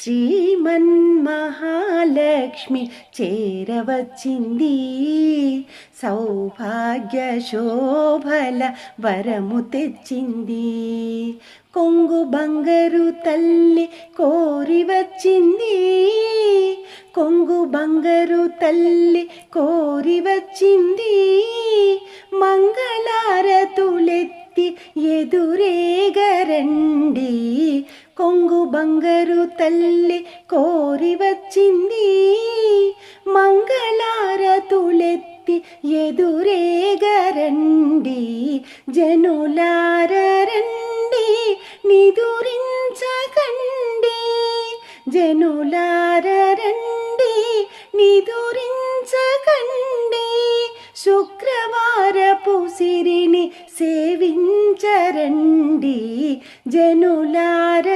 శ్రీమన్మహాలక్ష్మి చేరవచ్చింది. సౌభాగ్య శోభల వరము తెచ్చింది. కొంగు బంగారు తల్లి కోరి వచ్చింది. కొంగు బంగారు తల్లి కోరి వచ్చింది. మంగళారతులెత్తి ఎదురేగరండి కొంగు బంగారు తల్లి కోరి వచ్చింది. మంగళారతులెత్తి ఎదురేగరండి జనులారండి నిదురించకండి. జనులారండి నిదురించకండి. శుక్రవారపు సిరి సేవించరండి జనులార